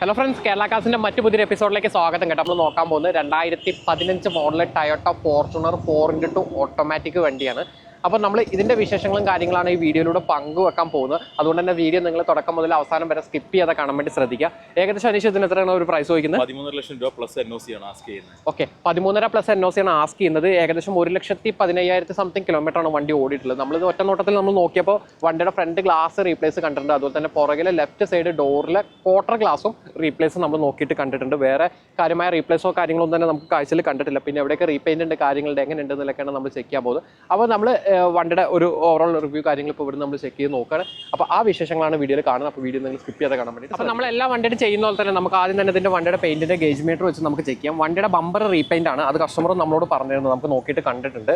Hello friends Kerala കാസിന്റെ മറ്റു പുതിയൊരു എപ്പിസോഡിലേക്ക് സ്വാഗതം കേട്ടോ. നമ്മൾ നോക്കാൻ പോകുന്നത് രണ്ടായിരത്തി പതിനഞ്ച് model Toyota Fortuner four into two automatic വണ്ടിയാണ്. അപ്പോൾ നമ്മൾ ഇതിന്റെ വിശേഷങ്ങളും കാര്യങ്ങളാണ് ഈ വീഡിയോയിലൂടെ പങ്കുവെക്കാൻ പോകുന്നത്. അതുകൊണ്ട് തന്നെ വീഡിയോ നിങ്ങൾ തുടക്കം മുതൽ അവസാനം വരെ സ്കിപ്പ് ചെയ്യാതെ കാണാൻ വേണ്ടി ശ്രദ്ധിക്കുക. ഏകദേശം അനീഷ് ഇതിന് എത്രയാണ് ഒരു പ്രൈസ് ചോദിക്കുന്നത്? പതിമൂന്നര ലക്ഷം രൂപ പ്ലസ് എൻ ഒ സി ആണ് ആസ്ക് ചെയ്യുന്നത്. ഓക്കെ പതിമൂന്നര പ്ലസ് എൻ ഒ സി ആണ് ആസ്ക് ചെയ്യുന്നത്. ഏകദേശം ഒരു ലക്ഷത്തി പതിനയ്യായിരത്തി സംതിങ് കിലോമീറ്റർ ആണ് വണ്ടി ഓടിയിട്ടുള്ളത്. നമ്മൾ ഒറ്റ നോട്ടത്തിൽ നമ്മൾ നോക്കിയപ്പോൾ വണ്ടിയുടെ ഫ്രണ്ട് ഗ്ലാസ് റീപ്ലേസ് കണ്ടിട്ടുണ്ട്. അതുപോലെ തന്നെ പുറകിലെ ലെഫ്റ്റ് സൈഡ് ഡോറിലെ ക്വാർട്ടർ ഗ്ലാസും റീപ്ലേസ് നമ്മൾ നോക്കിയിട്ട് കണ്ടിട്ടുണ്ട്. വേറെ കാര്യമായ റീപ്ലേസോ കാര്യങ്ങളൊന്നും തന്നെ നമുക്ക് കാഴ്ചയിൽ കണ്ടിട്ടില്ല. പിന്നെ എവിടെയൊക്കെ റീപെയിന്റ് ഉണ്ട് കാര്യങ്ങളുടെ എങ്ങനെ ഉണ്ട് എന്നൊക്കെയാണ് നമ്മൾ ചെക്ക് ചെയ്യാൻ പോകുന്നത്. അപ്പോൾ നമ്മൾ വണ്ടിയുടെ ഒരു ഓവറോൾ റിവ്യൂ കാര്യങ്ങൾ ഇപ്പോൾ ഇവിടെ നമ്മൾ ചെക്ക് ചെയ്ത് നോക്കുകയാണ് അപ്പോൾ ആ വിശേഷങ്ങളാണ് വീഡിയോയിൽ കാണുന്നത്. അപ്പോൾ വീഡിയോ നിങ്ങൾ സ്കിപ്പ് ചെയ്ത് കാണാൻ വേണ്ടി അപ്പോൾ നമ്മൾ എല്ലാ വണ്ടിയുടെ ചെയ്യുന്ന പോലെ തന്നെ നമുക്ക് ആദ്യം തന്നെ ഇതിന്റെ വണ്ടിയുടെ പെയിന്റിന്റെ ഗേജ് മീറ്റർ വെച്ച് നമുക്ക് ചെക്ക് ചെയ്യാം. വണ്ടിയുടെ ബമ്പർ റീപെയിന്റ് ആണ്. അത് കസ്റ്റമർ നമ്മളോട് പറഞ്ഞിരുന്നു നമുക്ക് നോക്കിയിട്ട് കണ്ടിട്ടുണ്ട്.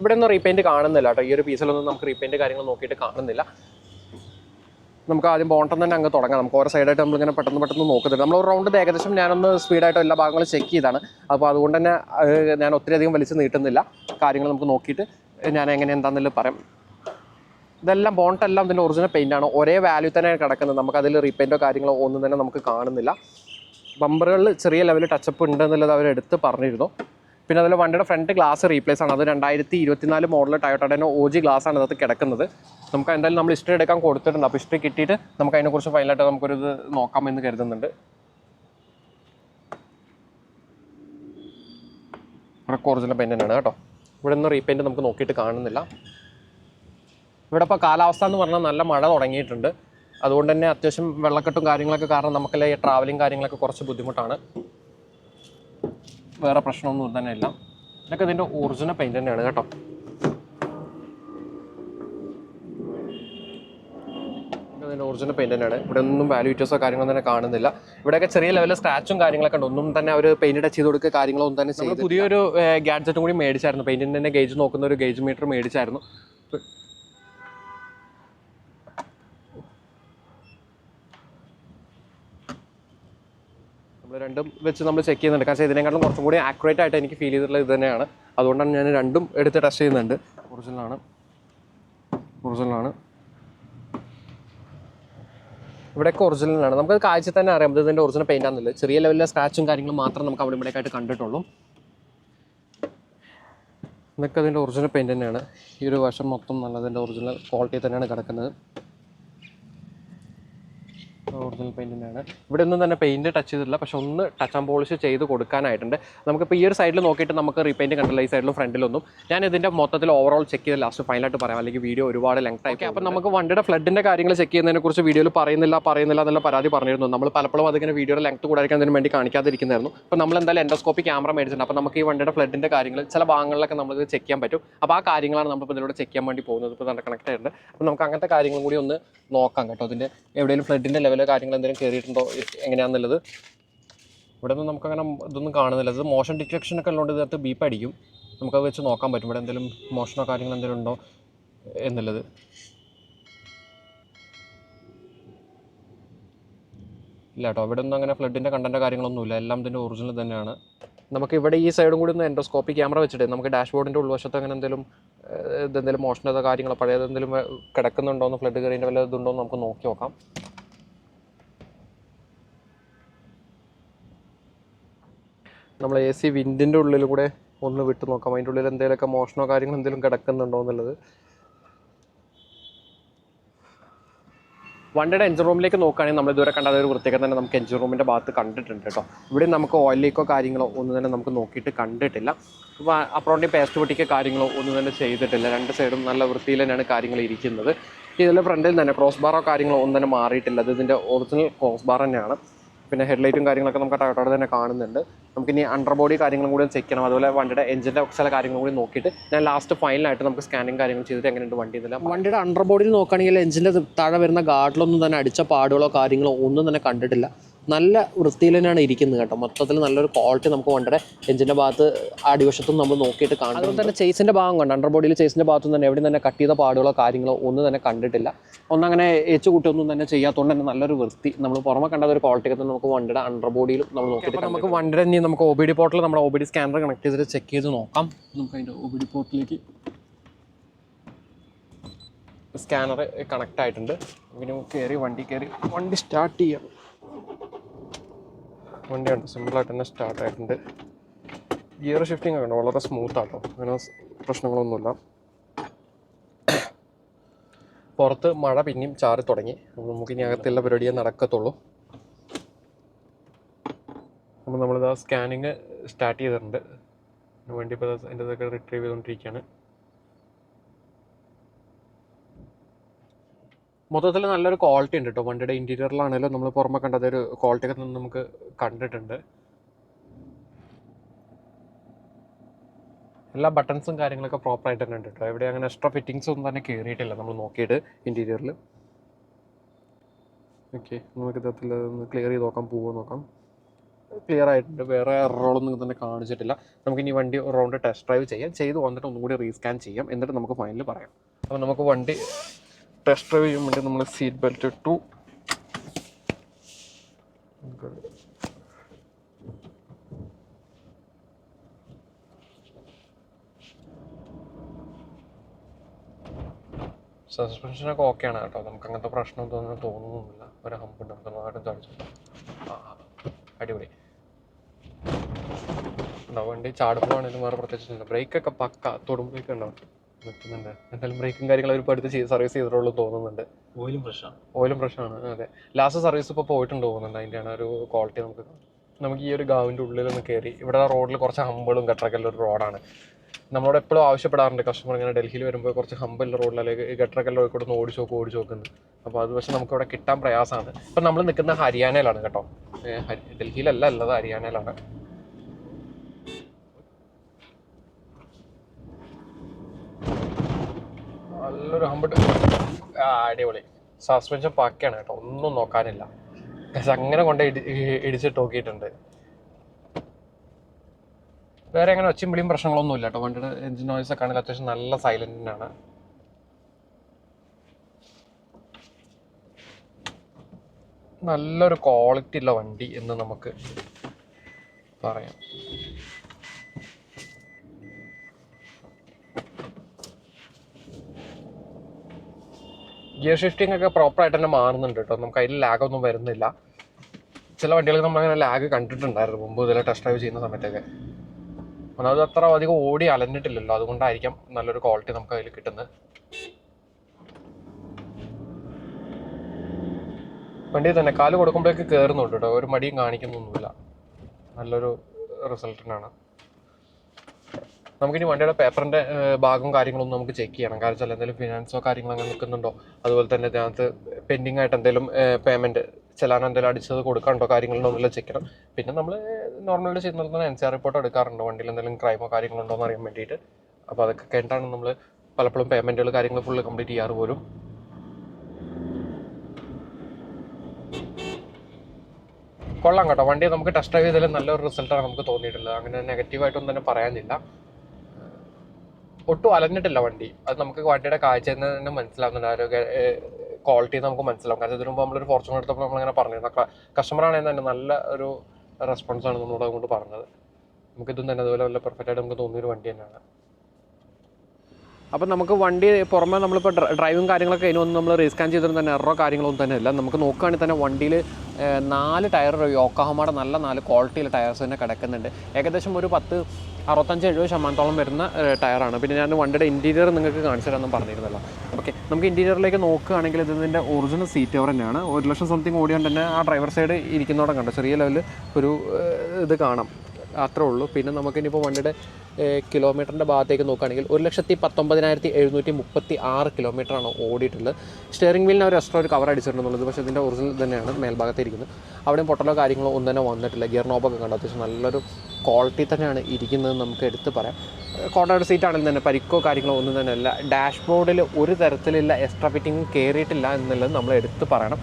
ഇവിടെ ഒന്നും റീപെയിന്റ് കാണുന്നില്ല കേട്ടോ. ഈ ഒരു പീസിലൊന്നും നമുക്ക് റീപെയിന്റ് കാര്യങ്ങൾ നോക്കിയിട്ട് കാണുന്നില്ല. നമുക്ക് ആദ്യം ബോണ്ടം തന്നെ അങ്ങ് തുടങ്ങാം. നമുക്ക് ഓരോ സൈഡായിട്ട് നമ്മളിങ്ങനെ പെട്ടെന്ന് പെട്ടെന്ന് നോക്കുന്നുണ്ട് നമ്മൾ റൗണ്ട് ഏകദേശം ഞാനൊന്ന് സ്പീഡായിട്ട് എല്ലാ ഭാഗങ്ങളും ചെക്ക് ചെയ്താണ്. അപ്പോൾ അതുകൊണ്ട് തന്നെ ഞാൻ ഒത്തിരി അധികം വലിച്ച് നീട്ടുന്നില്ല. കാര്യങ്ങൾ നമുക്ക് നോക്കിയിട്ട് ഞാൻ എങ്ങനെ എന്താണെന്നുള്ളത് പറയാം. ഇതെല്ലാം ബോണ്ടെല്ലാം ഇതിന്റെ ഒറിജിനൽ പെയിന്റ് ആണ്. ഒരേ വാല്യൂ തന്നെ കിടക്കുന്നത്. നമുക്ക് അതിൽ റീപെയിന്റോ കാര്യങ്ങളോ ഒന്നും തന്നെ നമുക്ക് കാണുന്നില്ല. ബമ്പറുകളിൽ ചെറിയ ലെവലിൽ ടച്ചപ്പ് ഉണ്ട് എന്നുള്ളത് അവർ എടുത്ത് പറഞ്ഞിരുന്നു. പിന്നെ അതിൽ വണ്ടിയുടെ ഫ്രണ്ട് ഗ്ലാസ് റീപ്ലേസ് ആണ്. അത് രണ്ടായിരത്തി ഇരുപത്തിനാല് മോഡൽ ടയോട്ടയുടെ ഒ ജി ഗ്ലാസ് ആണ് അതിനകത്ത് കിടക്കുന്നത്. നമുക്ക് എന്തായാലും നമ്മൾ ഹിസ്റ്ററി എടുക്കാൻ കൊടുത്തിട്ടുണ്ട്. അപ്പോൾ ഹിസ്റ്ററി കിട്ടിയിട്ട് നമുക്ക് അതിനെക്കുറിച്ച് ഫൈനലായിട്ട് നമുക്കൊരു ഇത് നോക്കാമെന്ന് കരുതുന്നുണ്ട്. ഒറിജിനൽ പെയിന്റ് തന്നെയാണ് കേട്ടോ. ഇവിടെ നിന്ന് റീപെയിന്റ് നമുക്ക് നോക്കിയിട്ട് കാണുന്നില്ല. ഇവിടെ ഇപ്പോൾ കാലാവസ്ഥ എന്ന് പറഞ്ഞാൽ നല്ല മഴ തുടങ്ങിയിട്ടുണ്ട്. അതുകൊണ്ട് തന്നെ അത്യാവശ്യം വെള്ളക്കെട്ടും കാര്യങ്ങളൊക്കെ കാരണം നമുക്കല്ലേ ഈ ട്രാവലിംഗ് കാര്യങ്ങളൊക്കെ കുറച്ച് ബുദ്ധിമുട്ടാണ്. വേറെ പ്രശ്നമൊന്നും തന്നെ ഇല്ല. ഇതൊക്കെ ഇതിന്റെ ഒറിജിനൽ പെയിന്റ് തന്നെയാണ് കേട്ടോ ഇതൊക്കെ ഇതിന്റെ ഒറിജിനൽ പെയിന്റ് തന്നെയാണ്. ഇവിടെ ഒന്നും വാല്യൂ ഇറ്റേഴ്സോ കാര്യങ്ങളൊന്നും തന്നെ കാണുന്നില്ല. ഇവിടെയൊക്കെ ചെറിയ ലെവലിൽ സ്ക്രാച്ചും കാര്യങ്ങളൊക്കെ ഉണ്ട്. ഒന്നും തന്നെ അവർ പെയിന്റ് ടച്ച് ചെയ്ത് കൊടുക്കുക കാര്യങ്ങളൊന്നും തന്നെ ചെയ്ത് പുതിയൊരു ഗാഡ്ജറ്റും കൂടി മേടിച്ചായിരുന്നു. പെയിന്റിന്റെ തന്നെ ഗേജ് നോക്കുന്ന ഒരു ഗേജ് മീറ്റർ മേടിച്ചായിരുന്നു. നമ്മൾ രണ്ടും വെച്ച് നമ്മൾ ചെക്ക് ചെയ്യുന്നുണ്ട്. കാരണം ഇതിനെക്കാളും കുറച്ചും കൂടി ആക്യുറേറ്റ് ആയിട്ട് എനിക്ക് ഫീൽ ചെയ്തിട്ടുള്ളത് ഇത് തന്നെയാണ്. അതുകൊണ്ടാണ് ഞാൻ രണ്ടും എടുത്ത് ടെസ്റ്റ് ചെയ്യുന്നുണ്ട്. ഒറിജിനലാണ് ഒറിജിനലാണ് ഇവിടെയൊക്കെ ഒറിജിനലാണ് നമുക്ക് കാഴ്ച തന്നെ അറിയാം. ഇത് ഇതിന്റെ ഒറിജിനൽ പെയിന്റ് ആണെന്നില്ല ചെറിയ ലെവലിലെ സ്ക്രാച്ചും കാര്യങ്ങളും മാത്രം നമുക്ക് അവിടെ ഇവിടെയൊക്കെ ആയിട്ട് കണ്ടിട്ടുള്ളൂ. ഇതൊക്കെ അതിന്റെ ഒറിജിനൽ പെയിന്റ് തന്നെയാണ്. ഈ ഒരു വശം മൊത്തം നല്ലതിന്റെ ഒറിജിനൽ ക്വാളിറ്റി തന്നെയാണ് കിടക്കുന്നത്. ഒറിജിനൽ തന്നെയാണ്. ഇവിടെ ഒന്നും തന്നെ പെയിന്റ് ടച്ച് ചെയ്തിട്ടില്ല. പക്ഷെ ഒന്ന് ടച്ച് ആൻഡ് പോളിഷ് ചെയ്ത് കൊടുക്കാനായിട്ടുണ്ട്. നമുക്കിപ്പോൾ ഈ ഒരു സൈഡിൽ നോക്കിയിട്ട് നമുക്ക് റീപെയിന്റ് കണ്ടില്ല ഈ സൈഡിലും ഫ്രണ്ടിലൊന്നും ഞാൻ ഇതിന്റെ മൊത്തത്തിൽ ഓവറോൾ ചെക്ക് ചെയ്ത് ലാസ്റ്റ് ഫൈനലായിട്ട് പറയാം. അല്ലെങ്കിൽ വീഡിയോ ഒരുപാട് ലെങ്ത് ആയി അപ്പോൾ നമുക്ക് വണ്ടിയുടെ ഫ്ലഡിന്റെ കാര്യങ്ങൾ ചെക്ക് ചെയ്യുന്നതിനെ കുറിച്ച് വീഡിയോയിൽ പറയുന്നില്ല പറയുന്നില്ല എന്നുള്ള പരാതി പറഞ്ഞിരുന്നു. നമ്മൾ പലപ്പോഴും അതിങ്ങനെ വീഡിയോയുടെ ലെങ്ത് കൂടാതിരിക്കാൻ അതിന് വേണ്ടി കാണിക്കാതിരിക്കുന്നതായിരുന്നു. അപ്പോൾ നമ്മൾ എന്തായാലും എൻഡോസ്കോപ്പി ക്യാമറ മേടിച്ചിട്ടുണ്ട്. അപ്പോൾ നമുക്ക് ഈ വണ്ടിയുടെ ഫ്ലഡിന്റെ കാര്യങ്ങൾ ചില ഭാഗങ്ങളിലൊക്കെ നമുക്ക് ചെക്ക് ചെയ്യാൻ പറ്റും. അപ്പോൾ ആ കാര്യങ്ങളാണ് നമ്മളിപ്പോൾ ഇതിലൂടെ ചെക്ക് ചെയ്യാൻ വേണ്ടി പോകുന്നത്. ഇപ്പോൾ നല്ല കണക്ട് ആയിട്ടുണ്ട്. അപ്പോൾ നമുക്ക് അങ്ങനത്തെ കാര്യങ്ങളും കൂടി ഒന്ന് നോക്കാം കേട്ടോ. അതിന്റെ എവിടെയെങ്കിലും ഫ്ലഡിന്റെ ലെവലോ കാര്യങ്ങൾ എന്തെങ്കിലും കയറിയിട്ടുണ്ടോ എങ്ങനെയാണെന്നുള്ളത് ഇവിടെ നിന്ന് നമുക്കങ്ങനെ ഇതൊന്നും കാണുന്നില്ല. ഇത് മോഷൻ ഡിറ്റക്ഷൻ ഒക്കെ ഉള്ളതുകൊണ്ട് ഇതിനകത്ത് ബീപ്പ് അടിക്കും നമുക്കത് വെച്ച് നോക്കാൻ പറ്റും. ഇവിടെ എന്തെങ്കിലും മോഷനോ കാര്യങ്ങൾ എന്തെങ്കിലും ഉണ്ടോ എന്നുള്ളത്. ഇല്ല കേട്ടോ ഇവിടെ ഒന്നും അങ്ങനെ ഫ്ലഡിന്റെ കണ്ടന്റോ കാര്യങ്ങളൊന്നുമില്ല എല്ലാം ഇതിന്റെ ഒറിജിനൽ തന്നെയാണ്. നമുക്ക് ഇവിടെ ഈ സൈഡും കൂടി ഒന്ന് എൻഡോസ്കോപ്പി ക്യാമറ വെച്ചിട്ട് നമുക്ക് ഡാഷ്ബോർഡിന്റെ ഉൾവശത്ത് അങ്ങനെ എന്തെങ്കിലും ഇതെന്തെങ്കിലും മോഷണതോ കാര്യങ്ങളോ പഴയതെന്തെങ്കിലും കിടക്കുന്നുണ്ടോ എന്ന് ഫ്ലഡ് കയറിന്റെ വല്ല ഇതുണ്ടോ എന്ന് നമുക്ക് നോക്കി നോക്കാം. നമ്മൾ എ സി വിൻഡിന്റെ ഉള്ളിൽ കൂടെ ഒന്ന് വിട്ടു നോക്കാം. അതിന്റെ ഉള്ളിൽ എന്തെങ്കിലുമൊക്കെ മോഷണോ കാര്യങ്ങളോ എന്തെങ്കിലും കിടക്കുന്നുണ്ടോ എന്നുള്ളത്. വണ്ടിയുടെ എഞ്ചിൻ റൂമിലേക്ക് നോക്കുകയാണെങ്കിൽ നമ്മൾ ഇതുവരെ കണ്ടാൽ ഒരു വൃത്തിയൊക്കെ തന്നെ നമുക്ക് എഞ്ചിൻ റൂമിന്റെ ഭാഗത്ത് കണ്ടിട്ടുണ്ട് കേട്ടോ. ഇവിടെ നമുക്ക് ഓയിൽ ലീക്കോ കാര്യങ്ങളോ ഒന്നും തന്നെ നമുക്ക് നോക്കിയിട്ട് കണ്ടിട്ടില്ല. അപ്പോൾ അപ്പുറോണ്ടി പേസ്റ്റ് പൊട്ടിക്കോ കാര്യങ്ങളോ ഒന്നും തന്നെ ചെയ്തിട്ടില്ല. രണ്ട് സൈഡും നല്ല വൃത്തിയിൽ തന്നെയാണ് കാര്യങ്ങൾ ഇരിക്കുന്നത്. ഇതിൽ ഫ്രണ്ടിൽ തന്നെ ക്രോസ് ബാറോ കാര്യങ്ങളോ ഒന്നും തന്നെ മാറിയിട്ടില്ല. അത് ഇതിന്റെ ഒറിജിനൽ ക്രോസ് ബാർ തന്നെയാണ്. പിന്നെ ഹെഡ്ലൈറ്റും കാര്യങ്ങളൊക്കെ നമുക്ക് ടയോട്ടോടെ തന്നെ കാണുന്നുണ്ട്. നമുക്കിനി അണ്ടർ ബോഡി കാര്യങ്ങളും കൂടി ചെക്ക് ചെയ്യണം. അതുപോലെ വണ്ടിയുടെ എഞ്ചിന്റെ ചില കാര്യങ്ങളും കൂടി നോക്കിയിട്ട് ഞാൻ ലാസ്റ്റ് ഫൈനലായിട്ട് നമുക്ക് സ്കാനിങ് കാര്യങ്ങൾ ചെയ്തിട്ട് എങ്ങനെയുണ്ട് വണ്ടി ഇതിൽ വണ്ടിയുടെ അണ്ടർ ബോഡിയിൽ നോക്കുകയാണെങ്കിൽ എഞ്ചിന്റെ താഴെ വരുന്ന ഗാർഡിലൊന്നും തന്നെ അടിച്ച പാടുകളോ കാര്യങ്ങളോ ഒന്നും തന്നെ കണ്ടിട്ടില്ല. നല്ല വൃത്തിയിൽ തന്നെയാണ് ഇരിക്കുന്നത് കേട്ടോ. മൊത്തത്തിൽ നല്ലൊരു ക്വാളിറ്റി നമുക്ക് വണ്ടിയുടെ എഞ്ചിന്റെ ഭാഗത്ത് അടിവശത്തും നമ്മൾ നോക്കിയിട്ട് കാണും അതുപോലെ തന്നെ ചേസിന്റെ ഭാഗം കണ്ട്? അണ്ടർ ബോഡിയിൽ ചേസിന്റെ ഭാഗത്തും തന്നെ എവിടെയും തന്നെ കട്ട് ചെയ്ത പാടുകളോ കാര്യങ്ങളോ ഒന്നും തന്നെ കണ്ടിട്ടില്ല. ഒന്നങ്ങനെ ഏച്ചു കൂട്ടിയൊന്നും തന്നെ ചെയ്യാത്തതുകൊണ്ട് തന്നെ നല്ലൊരു വൃത്തി. നമ്മൾ പുറമെ കണ്ടത് ഒരു ക്വാളിറ്റി ഒക്കെ തന്നെ നമുക്ക് വണ്ടിയുടെ അണ്ടർ ബോഡിയിലും നമ്മൾ നോക്കിയിട്ട് നമുക്ക് വണ്ടിയുടെ ഇനി നമുക്ക് ഒ ബി ഡി പോർട്ടിൽ നമ്മുടെ O B D scanner connect ചെയ്തിട്ട് ചെക്ക് ചെയ്ത് നോക്കാം. നമുക്ക് അതിന്റെ ഒ ബി ഡി പോർട്ടിലേക്ക് സ്കാനർ കണക്റ്റ് ആയിട്ടുണ്ട്. ഇങ്ങനെ കയറി വണ്ടി കയറി വണ്ടി സ്റ്റാർട്ട് ചെയ്യാം വണ്ടിയുണ്ട്. സിമ്പിളായിട്ട് തന്നെ സ്റ്റാർട്ട് ആയിട്ടുണ്ട്. ഗിയർ ഷിഫ്റ്റിംഗ് ഉണ്ട് വളരെ സ്മൂത്ത് ആട്ടോ. അങ്ങനെ പ്രശ്നങ്ങളൊന്നുമില്ല. പുറത്ത് മഴ പിന്നെയും ചാറി തുടങ്ങി. നമുക്കിനി അകത്തുള്ള പരിപാടിയേ നടക്കത്തുള്ളൂ. അപ്പോൾ ആ സ്കാനിങ് സ്റ്റാർട്ട് ചെയ്തിട്ടുണ്ട്. വേണ്ടി ഇപ്പോൾ അതിന്റെ ഇതൊക്കെ റിട്രീവ് ചെയ്തുകൊണ്ടിരിക്കുകയാണ്. മൊത്തത്തിൽ നല്ലൊരു ക്വാളിറ്റി ഉണ്ട് കേട്ടോ വണ്ടിയുടെ ഇന്റീരിയറിലാണെങ്കിലും നമ്മൾ പുറമെ കണ്ടത് ഒരു ക്വാളിറ്റി ഒക്കെ നമുക്ക് കണ്ടിട്ടുണ്ട്. എല്ലാ ബട്ടൺസും കാര്യങ്ങളൊക്കെ പ്രോപ്പർ ആയിട്ട് തന്നെ ഉണ്ട് കേട്ടോ എവിടെ അങ്ങനെ എക്സ്ട്രാ ഫിറ്റിങ്സ് ഒന്നും തന്നെ കയറിയിട്ടില്ല നമ്മൾ നോക്കിയിട്ട് ഇന്റീരിയറിൽ ഓക്കെ നമുക്ക് ഇതത്തിൽ ക്ലിയർ ചെയ്ത് നോക്കാം പോവോ നോക്കാം. ക്ലിയർ ആയിട്ടുണ്ട്. വേറെ എററോളൊന്നും തന്നെ കാണിച്ചിട്ടില്ല. നമുക്ക് ഇനി വണ്ടി റൗണ്ട് ടെസ്റ്റ് ഡ്രൈവ് ചെയ്യാം. ചെയ്ത് വന്നിട്ട് ഒന്നും കൂടി റീസ്കാൻ ചെയ്യാം. എന്നിട്ട് നമുക്ക് ഫൈനൽ പറയാം. അപ്പോൾ നമുക്ക് വണ്ടി ടെസ്റ്റ് ഡ്രൈവ് ചെയ്യാൻ വേണ്ടി നമ്മൾ സീറ്റ് ബെൽറ്റ് ഇട്ടു സസ്പെൻഷനൊക്കെ ഓക്കെയാണ് കേട്ടോ. നമുക്ക് അങ്ങനത്തെ പ്രശ്നം തോന്നുന്നു തോന്നുന്നില്ല. ഒരു ഹമ്പ് നമുക്ക് നന്നായിട്ട് ചടിച്ചു. ആ അടിപൊളി. വണ്ടി ചാടുമ്പോഴാണെങ്കിലും വേറെ പ്രത്യേകിച്ച് ബ്രേക്കൊക്കെ പക്ക. തൊടുമ്പോഴേക്കും ഉണ്ടാവും. നിൽക്കുന്നുണ്ട്. എന്തായാലും ബ്രേക്കും കാര്യങ്ങളും അവർ ചെയ്ത് സർവീസ് ചെയ്തിട്ടുള്ളൂ തോന്നുന്നുണ്ട്. ഓയിലും ഫ്രഷാണ് ഓയിലും പ്രശ്നമാണ് അതെ. ലാസ്റ്റ് സർവീസ് ഇപ്പോൾ പോയിട്ടുണ്ട് തോന്നുന്നുണ്ട് അതിന്റെയാണ് ഒരു ക്വാളിറ്റി നമുക്ക് നമുക്ക് ഈ ഒരു ഗാവിന്റെ ഉള്ളിൽ ഒന്ന് കയറി ഇവിടെ റോഡിൽ കുറച്ച് ഹമ്പളും ഗട്ടറൊക്കെ ഒരു റോഡാണ് നമ്മളോട് എപ്പോഴും ആവശ്യപ്പെടാറുണ്ട് കസ്റ്റമർ ഇങ്ങനെ ഡൽഹിയിൽ വരുമ്പോൾ കുറച്ച് ഹമ്പുള്ള റോഡിൽ അല്ലെങ്കിൽ ഗട്ടറക്കല്ല കൂടെ ഒന്ന് ഓടിച്ച് നോക്കും ഓടിച്ച് നോക്കുന്നത് അപ്പോൾ അത് പക്ഷേ നമുക്ക് ഇവിടെ കിട്ടാൻ പ്രയാസമാണ്. ഇപ്പം നമ്മൾ നിൽക്കുന്ന ഹരിയാനയിലാണ് കേട്ടോ. ഡൽഹിയിലല്ല അല്ലത് ഹരിയാനയിലാണ്. നല്ലൊരു ഹമ്പിട്ട് അടിപൊളി. സസ്പെൻഷൻ പക്കയാണ് കേട്ടോ. ഒന്നും നോക്കാനില്ല. അങ്ങനെ കൊണ്ട് ഇടിച്ചിട്ട് നോക്കിയിട്ടുണ്ട്. വേറെ അങ്ങനെ ഒച്ചയും വിളിയും പ്രശ്നങ്ങളൊന്നും ഇല്ല കേട്ടോ. വണ്ടിയുടെ എഞ്ചിൻ നോയിസ് ഒക്കെ ആണെങ്കിൽ അത്യാവശ്യം നല്ല സൈലന്റിനാണ് നല്ലൊരു ക്വാളിറ്റി ഉള്ള വണ്ടി എന്ന് നമുക്ക് പറയാം. ഗിയർ ഷിഫ്റ്റിംഗ് ഒക്കെ പ്രോപ്പർ ആയിട്ട് തന്നെ മാറുന്നുണ്ട് കേട്ടോ നമുക്ക് അതിൽ ലാഗ് ഒന്നും വരുന്നില്ല. ചില വണ്ടികൾക്ക് നമ്മൾ അങ്ങനെ ലാഗ് കണ്ടിട്ടുണ്ടായിരുന്നു മുമ്പ് ഇതിലെ ടെസ്റ്റ് ഡ്രൈവ് ചെയ്യുന്ന സമയത്തൊക്കെ. ഒന്നാമത് അത്ര അധികം ഓടി അലഞ്ഞിട്ടില്ലല്ലോ. അതുകൊണ്ടായിരിക്കാം നല്ലൊരു ക്വാളിറ്റി നമുക്ക് അതിൽ കിട്ടുന്നത് വണ്ടി തന്നെ കാൽ കൊടുക്കുമ്പോഴേക്ക് കയറുന്നുണ്ട് കേട്ടോ ഒരു മടിയും കാണിക്കുന്നൊന്നുമില്ല. നല്ലൊരു റിസൾട്ടിനാണ് നമുക്കിനി വണ്ടിയുടെ പേപ്പറിന്റെ ഭാഗവും കാര്യങ്ങളൊന്നും നമുക്ക് ചെക്ക് ചെയ്യണം. കാരണം വെച്ചാൽ എന്തെങ്കിലും ഫിനാൻസോ കാര്യങ്ങളോ അങ്ങനെ നിൽക്കുന്നുണ്ടോ? അതുപോലെ തന്നെ ഇതിനകത്ത് പെൻഡിങ് ആയിട്ട് എന്തെങ്കിലും പേയ്മെന്റ് ചെലാൻ എന്തെങ്കിലും അടിച്ചത് കൊടുക്കാനുണ്ടോ കാര്യങ്ങളുണ്ടോ എന്നുള്ളത് ചെക്ക് ചെയ്യണം. പിന്നെ നമ്മൾ നോർമലി ചെയ്യുന്നത് തന്നെ എൻ സി ആർ റിപ്പോർട്ട് എടുക്കാറുണ്ട്. വണ്ടിയിൽ എന്തെങ്കിലും ക്രൈമോ കാര്യങ്ങളുണ്ടോ എന്ന് അറിയാൻ വേണ്ടിയിട്ട്. അപ്പോൾ അതൊക്കെ കേട്ടാണ് നമ്മൾ പലപ്പോഴും പേയ്മെന്റുകൾ കാര്യങ്ങൾ ഫുള്ള് കംപ്ലീറ്റ് ചെയ്യാറ് പോലും. കൊള്ളാം കേട്ടോ. വണ്ടി നമുക്ക് ടെസ്റ്റ് ഡ്രൈവ് ചെയ്തതിൽ നല്ലൊരു റിസൾട്ടാണ് നമുക്ക് തോന്നിയിട്ടുള്ളത്. അങ്ങനെ നെഗറ്റീവായിട്ടൊന്നും തന്നെ പറയാനില്ല. ഒട്ടും അലഞ്ഞിട്ടില്ല വണ്ടി. അത് നമുക്ക് വണ്ടിയുടെ കാഴ്ച തന്നെ മനസ്സിലാവുന്നുണ്ട്. ആരോഗ്യ ക്വാളിറ്റി നമുക്ക് മനസ്സിലാവും. കാരണം ഇതിനു മുമ്പ് നമ്മളൊരു ഫോർച്യൂൺ എടുത്തപ്പോൾ നമ്മളിങ്ങനെ പറഞ്ഞിരുന്നു. കസ്റ്റമർ ആണെങ്കിൽ തന്നെ നല്ല ഒരു റെസ്പോൺസ് ആണ് നമ്മളോട് അങ്ങോട്ട് പറഞ്ഞത്. നമുക്കിതും തന്നെ അതുപോലെ നല്ല പെർഫെക്റ്റ് ആയിട്ട് നമുക്ക് തോന്നിയൊരു വണ്ടി തന്നെയാണ്. അപ്പം നമുക്ക് വണ്ടി പുറമെ നമ്മളിപ്പോൾ ഡ്രൈവും കാര്യങ്ങളൊക്കെ അതിനൊന്നും നമ്മൾ റീസ്കാൻ ചെയ്തിട്ട് തന്നെ എറോ കാര്യങ്ങളൊന്നും തന്നെ ഇല്ല. നമുക്ക് നോക്കുകയാണെങ്കിൽ തന്നെ വണ്ടിയിൽ നാല് ടയർ യോക്കാഹമാടെ നല്ല നാല് ക്വാളിറ്റിയിലെ ടയർസ് തന്നെ കിടക്കുന്നുണ്ട്. ഏകദേശം ഒരു പത്ത് അറുപത്തഞ്ച് എഴുപത് ശതമാനത്തോളം വരുന്ന ടയറാണ് പിന്നെ ഞാൻ വണ്ടിയുടെ ഇന്റീരിയർ നിങ്ങൾക്ക് കാണിച്ചു തരാമെന്ന് പറഞ്ഞിരുന്നല്ലോ. ഓക്കെ നമുക്ക് ഇന്റീരിയറിലേക്ക് നോക്കുകയാണെങ്കിൽ ഇതിന്റെ ഒറിജിനൽ സീറ്റ് അവർ തന്നെയാണ്. ഒരു ലക്ഷം സംതിങ് ഓടിയോണ്ട് തന്നെ ആ ഡ്രൈവർ സൈഡ് ഇരിക്കുന്നതോടെ കണ്ടോ? ചെറിയ ലെവലിൽ ഒരു ഇത് കാണാം. അത്രേ ഉള്ളൂ. പിന്നെ നമുക്കിനിപ്പോൾ വണ്ടിയുടെ കിലോമീറ്ററിന്റെ ഭാഗത്തേക്ക് നോക്കുകയാണെങ്കിൽ ഒരു ലക്ഷത്തി പത്തൊമ്പതിനായിരത്തി എഴുന്നൂറ്റി മുപ്പത്തി ആറ് കിലോമീറ്ററാണ് ഓടിയിട്ടുള്ളത്. സ്റ്റിയറിംഗ് വീലിന് അവർ എക്സ്ട്രാ ഒരു കവർ അടിച്ചിട്ടുണ്ടെന്നുള്ളത് പക്ഷേ ഇതിന്റെ ഒറിജിനൽ തന്നെയാണ് മേൽഭാഗത്ത് ഇരിക്കുന്നത്. അവിടെയും പൊട്ടലോ കാര്യങ്ങളോ ഒന്നും തന്നെ വന്നിട്ടില്ല. ഗിയർ നോബൊക്കെ കണ്ടു? അത്യാവശ്യം നല്ലൊരു ക്വാളിറ്റി തന്നെയാണ് ഇരിക്കുന്നത് നമുക്ക് എടുത്ത് പറയാം. കോട്ടയുടെ സീറ്റ് തന്നെ പരിക്കോ കാര്യങ്ങളോ ഒന്നും തന്നെ അല്ല. ഡാഷ്ബോർഡിൽ ഒരു തരത്തിലുള്ള എക്സ്ട്രാ ഫിറ്റിംഗ് കയറിയിട്ടില്ല എന്നുള്ളത് നമ്മൾ എടുത്ത് പറയണം.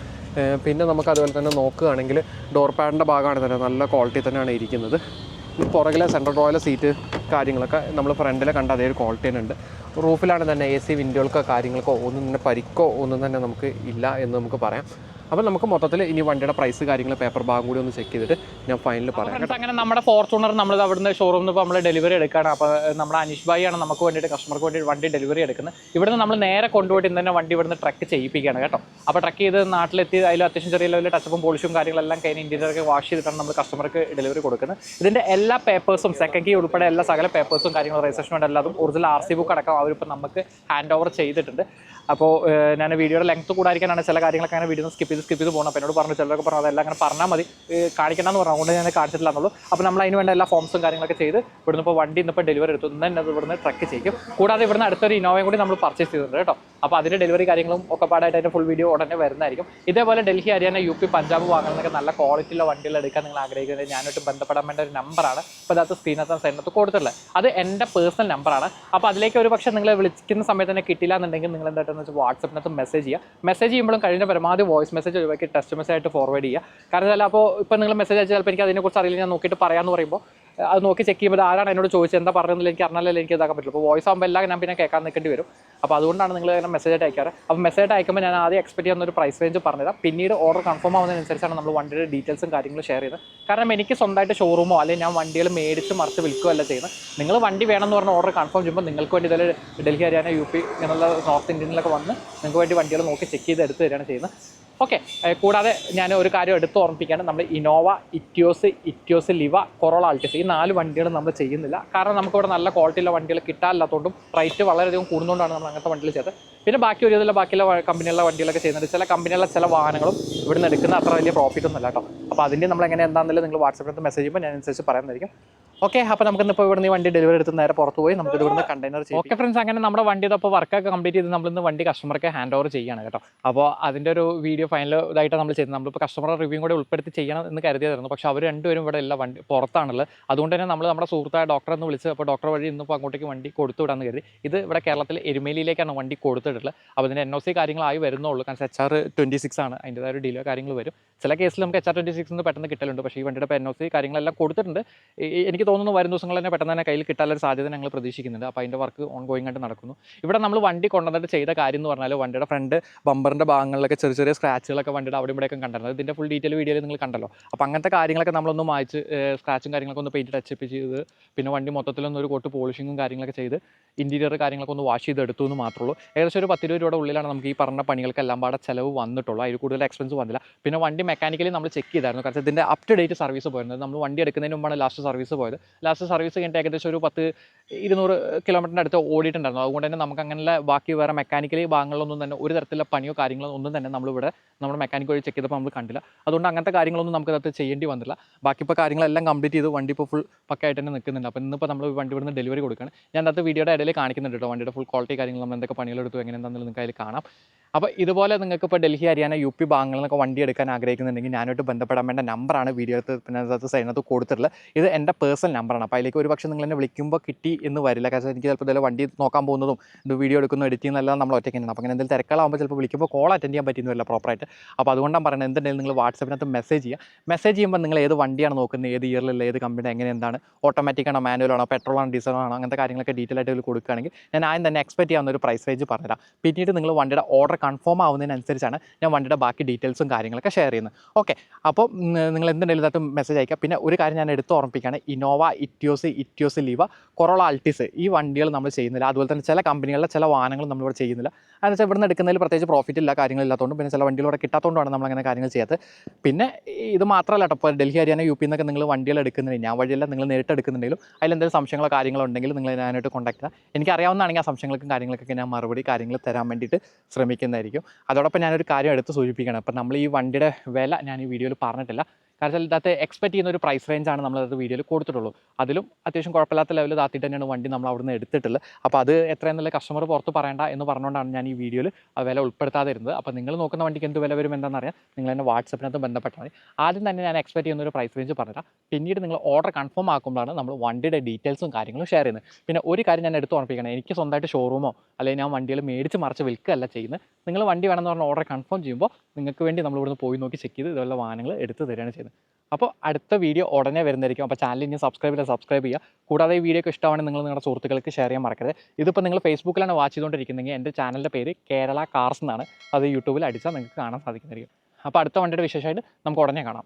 പിന്നെ നമുക്ക് അതുപോലെ തന്നെ നോക്കുകയാണെങ്കിൽ ഡോർ പാഡിന്റെ ഭാഗമാണ് തന്നെ നല്ല ക്വാളിറ്റി തന്നെയാണ് ഇരിക്കുന്നത്. പുറകിലെ സെൻട്രൽ റോയിലെ സീറ്റ് കാര്യങ്ങളൊക്കെ നമ്മൾ ഫ്രണ്ടിലെ കണ്ട അതേ ഒരു ക്വാളിറ്റി തന്നെ ഉണ്ട്. റൂഫിലാണ് തന്നെ എ സി വിൻഡോകൾക്കോ കാര്യങ്ങൾക്കോ ഒന്നും തന്നെ പരിക്കോ ഒന്നും തന്നെ നമുക്ക് ഇല്ല എന്ന് നമുക്ക് പറയാം. അപ്പോൾ നമുക്ക് മൊത്തത്തിൽ ഇനി വണ്ടിയുടെ പ്രൈസ് കാര്യങ്ങൾ പേപ്പർ ഭാഗം കൂടി ഒന്ന് ചെക്ക് ചെയ്തിട്ട് ഞാൻ ഫൈനൽ പറയാം അങ്ങനെ നമ്മുടെ ഫോർച്യൂണർ നമ്മൾ അവിടുന്ന് ഷോറൂമിൽ നിന്ന് ഇപ്പോൾ നമ്മൾ ഡെലിവറി എടുക്കുകയാണ് അപ്പോൾ നമ്മുടെ അനീഷ് ഭായി ആണ് നമുക്ക് വേണ്ടിയിട്ട് കസ്റ്റമർക്ക് വേണ്ടി വണ്ടി ഡെലിവറി എടുക്കുന്നത്. ഇവിടുന്ന് നമ്മൾ നേരെ കൊണ്ടുപോയിട്ട് ഇന്ന് തന്നെ വണ്ടി ഇവിടുന്ന് ട്രക്ക് ചെയ്യിപ്പിക്കുകയാണ് കേട്ടോ. അപ്പോൾ ട്രക്ക് ചെയ്ത് നാട്ടിലെത്തി അതിൽ അത്യാവശ്യം ചെറിയ ലെവലിൽ ടച്ചപ്പും പോളിഷും കാര്യങ്ങളെല്ലാം കഴിഞ്ഞ് ഇന്റീരിയറൊക്കെ വാഷ് ചെയ്തിട്ടാണ് നമ്മൾ കസ്റ്റമർക്ക് ഡെലിവറി കൊടുക്കുന്നത്. ഇതിന്റെ എല്ലാ പേപ്പേഴ്സും സെക്കൻഡ് കീ ഉൾപ്പെടെ എല്ലാ സകല പേപ്പേഴ്സും കാര്യങ്ങളും രജിസ്ട്രേഷൻ വേണ്ട എല്ലാതും ഒറിജിനൽ ആർ സി ബുക്ക് അടക്കം അവരിപ്പോൾ നമുക്ക് ഹാൻഡ് ഓവർ ചെയ്തിട്ടുണ്ട്. അപ്പോൾ ഞാൻ വീഡിയോയുടെ ലെങ്ത് കൂടാതിരിക്കാനാണ് ചില കാര്യങ്ങളൊക്കെ അങ്ങനെ വീഡിയോ സ്കിപ്പ് ചെയ്ത് സ്കിപ്പ് ചെയ്ത് പോകണം അപ്പോൾ എന്നോട് പറഞ്ഞു ചിലരൊക്കെ പറഞ്ഞു അതെല്ലാം അങ്ങനെ പറഞ്ഞാൽ മതി. കാണിക്കണമെന്ന് പറഞ്ഞു. അതുകൊണ്ട് ഞാൻ കാണിച്ചിട്ടില്ല എന്നുള്ളൂ. അപ്പോൾ നമ്മൾ അതിന് വേണ്ട എല്ലാ ഫോംസും കാര്യങ്ങളൊക്കെ ചെയ്ത് ഇവിടുന്ന് ഇപ്പോൾ വണ്ടി ഇന്നിപ്പോൾ ഡെലിവറി എടുത്തു. ഇന്ന് തന്നെ ഇവിടുന്ന് ട്രക്ക് ചെയ്യും കൂടാതെ ഇവിടുന്ന് അടുത്തൊരു ഇന്നോവയും കൂടി നമ്മൾ പർച്ചേസ് ചെയ്തിട്ടുണ്ട് കേട്ടോ. അപ്പോൾ അതിന്റെ ഡെലിവറി കാര്യങ്ങളും ഒക്കെ പാടായിട്ട് അതിന്റെ ഫുൾ വീഡിയോ ഉടനെ വരുന്നതായിരിക്കും. ഇതേപോലെ ഡൽഹി ഹരിയാന യു പി പഞ്ചാബ് വാങ്ങുന്നതൊക്കെ നല്ല ക്വാളിറ്റിയുള്ള വണ്ടികൾ എടുക്കാൻ നിങ്ങൾ ആഗ്രഹിക്കുന്നത് ഞാനായിട്ട് ബന്ധപ്പെടാൻ വേണ്ട ഒരു നമ്പറാണ് അപ്പോൾ അതിനകത്ത് സ്ക്രീനകത്ത് സൈഡിനകത്ത് കൊടുത്തിട്ടുള്ളത്. അത് എന്റെ പേഴ്സണൽ നമ്പറാണ് അപ്പോൾ അതിലേക്ക് ഒരു പക്ഷേ നിങ്ങൾ വിളിക്കുന്ന സമയത്ത് തന്നെ കിട്ടില്ല എന്നുണ്ടെങ്കിൽ നിങ്ങൾ എന്തായിട്ടെന്ന് വെച്ചാൽ വാട്സപ്പിനകത്ത് മെസ്സേജ് ചെയ്യുക മെസ്സേജ് ചെയ്യുമ്പോഴും കഴിഞ്ഞ പരമാവധി വോയിസ് മെസ്സേജ് ഒഴിവാക്കി ടെസ്റ്റ് മെസ്സേജ് ആയിട്ട് ഫോർവേഡ് ചെയ്യുക. കാരണം ചില അപ്പോൾ ഇപ്പോൾ നിങ്ങൾ മെസ്സേജ് അയച്ചാൽ ചിലപ്പോൾ എനിക്ക് അതിനെക്കുറിച്ച് അറിയില്ല ഞാൻ നോക്കിയിട്ട് പറയാമെന്ന് പറയുമ്പോൾ അത് നോക്കി ചെക്ക് ചെയ്യുമ്പോൾ ആരാണ് എന്നോട് ചോദിച്ചത് എന്താ പറഞ്ഞതെന്നില്ല എനിക്ക് അറിഞ്ഞാലേ എനിക്ക് ഇതാക്കാൻ പറ്റുള്ളൂ. അപ്പോൾ വോയിസ് ആകുമ്പോൾ എല്ലാം ഞാൻ പിന്നെ കേൾക്കാൻ നിൽക്കേണ്ടി വരും. അപ്പോൾ അതുകൊണ്ടാണ് നിങ്ങൾ ഇങ്ങനെ മെസ്സേജ് ആയിട്ട് അയക്കാറ്. അപ്പോൾ മെസ്സേജ് അയക്കുമ്പോൾ ഞാൻ ആദ്യം എക്സ്പെക്ട് ചെയ്യുന്ന ഒരു പ്രൈസ് റേഞ്ച് പറഞ്ഞുതരാം. പിന്നീട് ഓർഡർ കൺഫേം ആവുന്നതിനനുസരിച്ചാണ് നമ്മൾ വണ്ടിയുടെ ഡീറ്റെയിൽസും കാര്യങ്ങളും ഷെയർ ചെയ്യുന്നത്. കാരണം എനിക്ക് സ്വന്തമായിട്ട് ഷോറൂമോ അല്ലെങ്കിൽ ഞാൻ വണ്ടികൾ മേടിച്ച് മറിച്ച് വിൽക്കുകയല്ല ചെയ്യുന്നത്. നിങ്ങൾ വണ്ടി വേണമെന്ന് പറഞ്ഞ ഓർഡർ കൺഫേം ചെയ്യുമ്പോൾ നിങ്ങൾക്ക് വേണ്ടി ഇതിൽ ഡൽഹി ഹരിയാന യു പി എന്നുള്ള നോർത്ത് ഇന്ത്യനിലൊക്കെ വന്ന് നിങ്ങൾക്ക് വേണ്ടി വണ്ടികൾ നോക്കി ചെക്ക് ചെയ്ത് എടുത്ത് തരികയാണ് ചെയ്യുന്നത്. ഓക്കെ കൂടാതെ ഞാൻ ഒരു കാര്യം എടുത്ത് ഓർമ്മിപ്പിക്കുകയാണ്. നമ്മൾ Innova Etios Etios Liva Corolla Altis ഈ നാല് വണ്ടികൾ നമ്മൾ ചെയ്യുന്നില്ല. കാരണം നമുക്കിവിടെ നല്ല ക്വാളിറ്റിയുള്ള വണ്ടികൾ കിട്ടാനില്ലാത്തതുകൊണ്ടും റേറ്റ് വളരെയധികം കൂടുന്നതുകൊണ്ടാണ് നമ്മൾ അങ്ങനത്തെ വണ്ടികൾ ചെയ്തത്. പിന്നെ ബാക്കി ഒരു ഇതിലെ ബാക്കിയുള്ള കമ്പനികളുടെ വണ്ടികളൊക്കെ ചെയ്യുന്നുണ്ട്. ചില കമ്പനികളിലെ ചില വാഹനങ്ങളും ഇവിടുന്ന് എടുക്കുന്ന അത്ര വലിയ പ്രോഫിറ്റ് ഒന്നും അല്ല കേട്ടോ. അപ്പോൾ അതിന്റെ നമ്മൾ എങ്ങനെ എന്താണെന്നുള്ളത് നിങ്ങൾ വാട്സാപ്പിനകത്ത് മെസ്സേജ് ചെയ്യുമ്പോൾ ഞാൻ അനുസരിച്ച് പറയുന്നതായിരിക്കും ഓക്കെ അപ്പോൾ നമുക്ക് ഇപ്പോൾ ഇവിടുന്ന് വണ്ടി ഡെലിവറി എടുത്ത് നേരെ പുറത്ത് പോയി. നമുക്ക് ഇവിടുന്ന് കണ്ടെയ്നർ ചെയ്യാം ഓക്കെ ഫ്രണ്ട്സ് അങ്ങനെ നമ്മുടെ വണ്ടി ഇപ്പോൾ വർക്കൊക്കെ കംപ്ലീറ്റ് ചെയ്ത് നമ്മളിന്ന് വണ്ടി കസ്റ്റമർക്ക് ഹാൻഡ് ഓവർ ചെയ്യാണ് കേട്ടോ. അപ്പോൾ അതിന്റെ ഒരു വീഡിയോ ഫൈനൽ ഇതായിട്ട് നമ്മൾ ചെയ്തത്. നമ്മളിപ്പോൾ കസ്റ്റമർ റിവ്യൂ കൂടെ ഉൾപ്പെടുത്തി ചെയ്യണം എന്ന് കരുതിയതായിരുന്നു. പക്ഷേ അവർ രണ്ടുപേരും ഇവിടെ എല്ലാ വണ്ടി പുറത്താണുള്ളത്. അതുകൊണ്ട് തന്നെ നമ്മൾ നമ്മുടെ സുഹൃത്തായ ഡോക്ടറെ ഒന്ന് വിളിച്ച് അപ്പോൾ ഡോക്ടർ വഴി ഇന്നിപ്പോൾ അങ്ങോട്ടേക്ക് വണ്ടി കൊടുത്തു വിടാമെന്ന് കരുതി. ഇത് ഇവിടെ കേരളത്തിൽ എരുമേലിയിലേക്കാണ് വണ്ടി കൊടുത്തിട്ടുള്ളത്. അപ്പോൾ ഇതിന്റെ എൻ ഒ സി കാര്യങ്ങളായി വരുന്നുള്ളൂ. കാരണം എച്ച് ആർ ട്വന്റി സിക്സ് ആണ്. അതിന്റെതായ ഒരു ഡിലോ കാര്യങ്ങൾ വരും. ചില കേസിൽ നമുക്ക് എച്ച് ആർ ട്വന്റി സിക്സ് പെട്ടെന്ന് കിട്ടലുണ്ട്. പക്ഷേ ഈ വണ്ടിയുടെ എൻ ഒ സി കാര്യങ്ങളെല്ലാം കൊടുത്തിട്ടുണ്ട്. എനിക്ക് തോന്നുന്നു വരും ദിവസങ്ങൾ തന്നെ പെട്ടെന്ന് തന്നെ കയ്യിൽ കിട്ടാനൊരു സാധ്യത ഞങ്ങൾ പ്രതീക്ഷിക്കുന്നുണ്ട്. അപ്പോൾ അതിന്റെ വർക്ക് ഓൺ ഗോയിങ് ആയിട്ട് നടക്കുന്നു. ഇവിടെ നമ്മൾ വണ്ടി കൊണ്ടുവന്നിട്ട് ചെയ്ത കാര്യം എന്ന് പറഞ്ഞാൽ വണ്ടിയുടെ ഫ്രണ്ട് ബമ്പറിന്റെ ഭാഗങ്ങളിലൊക്കെ ചെറിയ ചെറിയ സ്ക്രാച്ചുകളൊക്കെ വണ്ടിയുടെ അവിടെ ഇവിടെയൊക്കെ കണ്ടിരുന്നത് ഇതിന്റെ ഫുൾ ഡീറ്റെയിൽ വീഡിയോയിൽ നിങ്ങൾ കണ്ടല്ലോ. അപ്പോൾ അങ്ങനത്തെ കാര്യങ്ങളൊക്കെ നമ്മളൊന്ന് മായ്ച്ച് സ്ക്രാച്ചും കാര്യങ്ങളൊക്കെ ഒന്ന് പെയിന്റ് ടച്ചപ്പ് ചെയ്ത് പിന്നെ വണ്ടി മൊത്തത്തിലൊന്ന് ഒരു കോട്ട് പോളിഷിങ്ങും കാര്യങ്ങളൊക്കെ ചെയ്ത് ഇന്റീരിയർ കാര്യങ്ങളൊക്കെ ഒന്ന് വാഷ് ചെയ്തെടുത്തു എന്ന് മാത്രമേ ഉള്ളൂ. ഏകദേശം ഒരു പത്ത് രൂപയുടെ ഉള്ളിലാണ് നമുക്ക് ഈ പറഞ്ഞ പണികൾക്കെല്ലാം പാടെ ചിലവ് വന്നിട്ടുള്ളൂ. അതിൽ കൂടുതൽ എക്സ്പെൻസ് വന്നില്ല. പിന്നെ വണ്ടി മെക്കാനിക്കലി നമ്മൾ ചെക്ക് ചെയ്തായിരുന്നു. കാരണം ഇതിന്റെ അപ് ടു ഡേറ്റ് സർവീസ് പോയിരുന്നത് നമ്മൾ വണ്ടി എടുക്കുന്നതിന് മുമ്പാണ് ലാസ്റ്റ് സർവീസ് പോയത്. ലാസ്റ്റ് സർവീസ് കഴിഞ്ഞിട്ട് ഏകദേശം ഒരു പത്ത് ഇരുന്നൂറ് കിലോമീറ്ററിന്റെ അടുത്ത് ഓടിയിട്ടുണ്ടായിരുന്നു. അതുകൊണ്ട് തന്നെ നമുക്ക് അങ്ങനെയുള്ള ബാക്കി വേറെ മെക്കാനിക്കലി ഭാഗങ്ങളൊന്നും തന്നെ ഒരു തരത്തിലുള്ള പണിയോ കാര്യങ്ങളോ ഒന്നും തന്നെ നമ്മളിവിടെ നമ്മുടെ മെക്കാനിക് വഴി ചെക്ക് ചെയ്തപ്പോൾ നമ്മൾ കണ്ടില്ല. അതുകൊണ്ട് അങ്ങനത്തെ കാര്യങ്ങളൊന്നും നമുക്ക് അതിനകത്ത് ചെയ്യേണ്ടി വന്നില്ല. ബാക്കി ഇപ്പോൾ കാര്യങ്ങളെല്ലാം കംപ്ലീറ്റ് ചെയ്ത് വണ്ടി ഇപ്പോൾ ഫുൾ പക്കായിട്ട് തന്നെ നിൽക്കുന്നുണ്ട്. അപ്പോൾ ഇന്നിപ്പോൾ നമ്മൾ വണ്ടി ഇവിടുന്ന് ഡെലിവറി കൊടുക്കുകയാണ്. ഞാൻ വീഡിയോയുടെ ഇടയിൽ കാണിക്കുന്നുണ്ട് കേട്ടോ. വണ്ടിയുടെ ഫുൾ ക്വാളിറ്റി കാര്യങ്ങൾ നമ്മൾ എന്തൊക്കെ പണികളെടുത്തു എങ്ങനെ എന്താണെന്ന് നിങ്ങൾക്ക് അതിൽ കാണാം. അപ്പോൾ ഇതുപോലെ നിങ്ങൾക്ക് ഇപ്പോൾ ഡൽഹി ഹരിയാന യു പി ഭാഗങ്ങളിൽ നിന്നൊക്കെ വണ്ടി എടുക്കാൻ ആഗ്രഹിക്കുന്നുണ്ടെങ്കിൽ ഞാനായിട്ട് ബന്ധപ്പെടാൻ വേണ്ട നമ്പറാണ് വീഡിയോ അതിനകത്ത് സൈനകത്ത് കൊടുത്തിട്ടുള്ളത്. ഇത് എന്റെ പേഴ്സണൽ നമ്പറാണ്. അപ്പോൾ അതിലേക്ക് ഒരു പക്ഷേ നിങ്ങൾ എന്നെ വിളിക്കുമ്പോൾ കിട്ടി എന്ന് വരില്ല. കാരണം എനിക്ക് ചിലപ്പോൾ ഇതിലെ വണ്ടി നോക്കാൻ പോകുന്നതും ഇത് വീഡിയോ എടുക്കുന്നു എഡിറ്റ് ചെയ്യുന്നതെല്ലാം നമ്മൾ ഒറ്റയ്ക്ക് തന്നെയാണ്. അപ്പോൾ അങ്ങനെ എന്തെങ്കിലും തിരക്കാളാകുമ്പോൾ ചിലപ്പോൾ വിളിക്കുമ്പോൾ കോൾ അറ്റൻഡ് ചെയ്യാൻ പറ്റുന്നില്ല പ്രോപ്പറായിട്ട് അപ്പോൾ അതുകൊണ്ടാണ് പറയുന്നത് എന്തുണ്ടെങ്കിലും നിങ്ങൾ വാട്സപ്പിനകത്ത് മെസ്സേജ് ചെയ്യുക. മെസ്സേജ് ചെയ്യുമ്പോൾ നിങ്ങൾ ഏത് വണ്ടിയാണ് നോക്കുന്നത്? ഏത് ഇയറിലുള്ള ഏത് കമ്പനി എങ്ങനെ എന്താണ്? ഓട്ടോമാറ്റിക് ആണോ മാനുവൽ ആണോ പെട്രോൾ ആണോ ഡീസൽ ആണോ അങ്ങനത്തെ കാര്യങ്ങളൊക്കെ ഡീറ്റെയിൽ ആയിട്ട് കൊടുക്കുകയാണെങ്കിൽ ഞാൻ ആദ്യം തന്നെ എക്സ്പെക്ട് ചെയ്യാവുന്ന ഒരു പ്രൈസ് റേഞ്ച് പറഞ്ഞുതരാം. പിന്നീട് നിങ്ങൾ വണ്ടിയുടെ ഓർഡർ കൺഫേം ആവുന്നതിനനുസരിച്ചാണ് ഞാൻ വണ്ടിയുടെ ബാക്കി ഡീറ്റെയിൽസും കാര്യങ്ങളൊക്കെ ഷെയർ ചെയ്യുന്നത്. ഓക്കെ അപ്പോൾ നിങ്ങൾ എന്തുണ്ടെങ്കിലും ഇതായിട്ട് മെസ്സേജ് അയക്കുക പിന്നെ ഒരു കാര്യം ഞാൻ എടുത്ത് ഓർമ്മിപ്പിക്കുകയാണ്. Innova Etios Etios Liva Corolla Altis ഈ വണ്ടികൾ നമ്മൾ ചെയ്യുന്നില്ല. അതുപോലെ തന്നെ ചില കമ്പനികളിലെ ചില വാഹനങ്ങൾ നമ്മളിവിടെ ചെയ്യുന്നില്ല. അതെന്ന് വെച്ചാൽ ഇവിടുന്ന് എടുക്കുന്നതിൽ പ്രത്യേകിച്ച് പ്രോഫിറ്റ് ഇല്ല കാര്യങ്ങളില്ലാത്തതുകൊണ്ട് പിന്നെ ചില വണ്ടികൾ ഇവിടെ കിട്ടാത്തതുകൊണ്ടാണ് നമ്മൾ അങ്ങനെ കാര്യങ്ങൾ ചെയ്യാത്തത്. പിന്നെ ഇത് മാത്രമല്ല കേട്ടോ ഇപ്പോൾ ഡൽഹി ഹരിയാന യു പി എന്നൊക്കെ നിങ്ങൾ വണ്ടികൾ എടുക്കുന്നുണ്ടെങ്കിൽ ഞാൻ വഴിയല്ല നിങ്ങൾ നേരിട്ട് എടുക്കുന്നുണ്ടെങ്കിലും അതിലെന്തെങ്കിലും സംശയങ്ങളോ കാര്യങ്ങളോ ഉണ്ടെങ്കിൽ നിങ്ങൾ ഞാനായിട്ട് കോൺടാക്ട് ചെയ്യുക എനിക്ക് അറിയാവുന്നതാണെങ്കിൽ ആ സംശയങ്ങൾക്കും കാര്യങ്ങൾക്കൊക്കെ ഞാൻ മറുപടി കാര്യങ്ങൾ തരാൻ വേണ്ടിയിട്ട് ശ്രമിക്കുന്നതായിരിക്കും അതോടൊപ്പം ഞാനൊരു കാര്യം എടുത്ത് സൂചിപ്പിക്കണം അപ്പം നമ്മൾ ഈ വണ്ടിയുടെ വില ഞാൻ ഈ വീഡിയോയിൽ പറഞ്ഞിട്ടില്ല. കാരണം വെച്ചാൽ ഇതിനകത്ത് എക്സ്പെക്ട് ചെയ്യുന്ന ഒരു പ്രൈസ് റേഞ്ചാണ് നമ്മളത് വീഡിയോയിൽ കൊടുത്തിട്ടുള്ളൂ. അതിലും അത്യാവശ്യം കുഴപ്പമില്ലാത്ത ലെവലിൽ താത്തിയിട്ട് തന്നെയാണ് വണ്ടി നമ്മൾ അവിടുന്ന് എടുത്തിട്ടുള്ളത്. അപ്പോൾ അത് എത്രയെന്നുള്ള കസ്റ്റമർ പുറത്ത് പറയേണ്ട എന്ന് പറഞ്ഞുകൊണ്ടാണ് ഞാൻ ഈ വീഡിയോയിൽ ആ വില ഉൾപ്പെടുത്താതെ ഇരുന്നത് അപ്പോൾ നിങ്ങൾ നോക്കുന്ന വണ്ടിക്ക് എന്ത് വില വരും എന്താണെന്നറിയാം. നിങ്ങൾ എന്നെ വാട്സപ്പിനകത്ത് ബന്ധപ്പെട്ടാൽ മതി. ആദ്യം തന്നെ ഞാൻ എക്സ്പെക്ട് ചെയ്യുന്ന ഒരു പ്രൈസ് റേഞ്ച് പറഞ്ഞുതരാം. പിന്നീട് നിങ്ങൾ ഓർഡർ കൺഫേം ആക്കുമ്പോഴാണ് നമ്മൾ വണ്ടിയുടെ ഡീറ്റെയിൽസും കാര്യങ്ങളും ഷെയർ ചെയ്യുന്നത്. പിന്നെ ഒരു കാര്യം ഞാൻ എടുത്ത് ഓർപ്പിക്കണം എനിക്ക് സ്വന്തമായിട്ട് ഷോറൂമോ അല്ലെങ്കിൽ ഞാൻ വണ്ടികൾ മേടിച്ച് മറിച്ച് വിൽക്കുകയല്ല ചെയ്യുന്നത്. നിങ്ങൾ വണ്ടി വേണമെന്ന് പറഞ്ഞ ഓർഡർ കൺഫേം ചെയ്യുമ്പോൾ നിങ്ങൾക്ക് വേണ്ടി നമ്മൾ ഇവിടുന്ന് പോയി നോക്കി ചെക്ക് ചെയ്ത് ഇതുപോലെ വാഹനങ്ങൾ എടുത്ത് തരികയാണ് ചെയ്യുന്നത്. അപ്പോൾ അടുത്ത വീഡിയോ ഉടനെ വരുന്നതായിരിക്കും. അപ്പോൾ ചാനൽ ഇനി സബ്സ്ക്രൈബ് ചെയ്താൽ സബ്സ്ക്രൈബ് ചെയ്യുക. കൂടാതെ ഈ വീഡിയോ ഇഷ്ടമാണെങ്കിൽ നിങ്ങൾ നിങ്ങളുടെ സുഹൃത്തുക്കൾക്ക് ഷെയർ ചെയ്യാൻ മറക്കരുത്. ഇതിപ്പോൾ നിങ്ങൾ ഫേസ്ബുക്കിലാണ് വാച്ച് ചെയ്തുകൊണ്ടിരിക്കുന്നതെങ്കിൽ എന്റെ ചാനലിന്റെ പേര് കേരള കാർസ് എന്നാണ്. അത് യൂട്യൂബിൽ അടിച്ചാൽ നിങ്ങൾക്ക് കാണാൻ സാധിക്കുന്നതായിരിക്കും. അപ്പോൾ അടുത്ത വണ്ടിയുടെ വിശേഷമായിട്ട് നമുക്ക് ഉടനെ കാണാം.